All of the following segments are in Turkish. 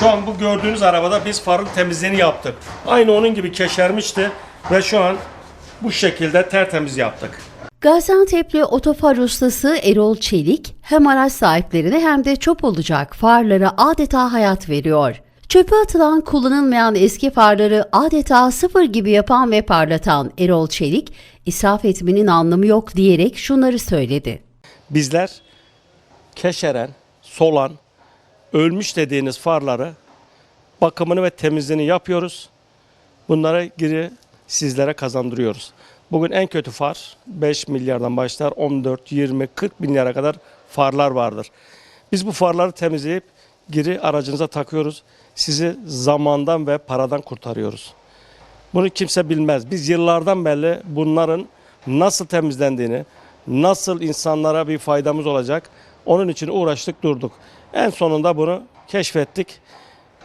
Şu an bu gördüğünüz arabada biz farın temizliğini yaptık. Aynı onun gibi keşermişti ve şu an bu şekilde tertemiz yaptık. Gaziantep'li otofar ustası Erol Çelik hem araç sahiplerine hem de çöp olacak farlara adeta hayat veriyor. Çöpe atılan kullanılmayan eski farları adeta sıfır gibi yapan ve parlatan Erol Çelik, israf etmenin anlamı yok diyerek şunları söyledi. Bizler keşeren, solan, ölmüş dediğiniz farları bakımını ve temizliğini yapıyoruz. Bunları geri sizlere kazandırıyoruz. Bugün en kötü far 5 milyardan başlar 14, 20, 40 milyara kadar farlar vardır. Biz bu farları temizleyip geri aracınıza takıyoruz. Sizi zamandan ve paradan kurtarıyoruz. Bunu kimse bilmez. Biz yıllardan beri bunların nasıl temizlendiğini, nasıl insanlara bir faydamız olacak onun için uğraştık durduk. En sonunda bunu keşfettik.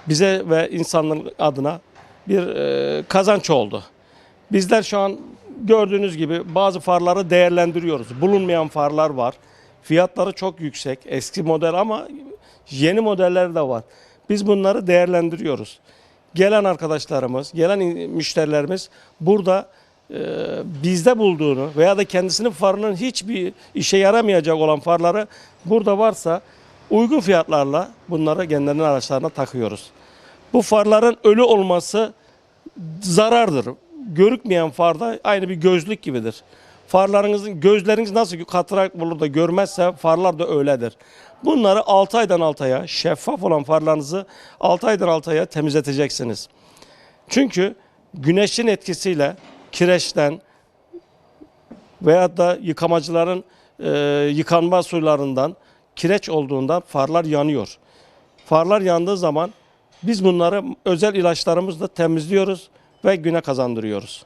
Bize ve insanların adına bir e, kazanç oldu. Bizler şu an gördüğünüz gibi bazı farları değerlendiriyoruz. Bulunmayan farlar var. Fiyatları çok yüksek. Eski model ama yeni modeller de var. Biz bunları değerlendiriyoruz. Gelen arkadaşlarımız, gelen müşterilerimiz burada e, bizde bulduğunu veya da kendisinin farının hiçbir işe yaramayacak olan farları burada varsa uygun fiyatlarla bunları kendilerinin araçlarına takıyoruz. Bu farların ölü olması zarardır. Görükmeyen far da aynı bir gözlük gibidir. Farlarınızın gözleriniz nasıl katarak bulur da görmezse farlar da öyledir. Bunları 6 aydan 6 aya şeffaf olan farlarınızı 6 aydan 6 aya temizleteceksiniz. Çünkü güneşin etkisiyle kireçten veya da yıkamacıların e, yıkanma suylarından kireç olduğundan farlar yanıyor. Farlar yandığı zaman biz bunları özel ilaçlarımızla temizliyoruz ve güne kazandırıyoruz.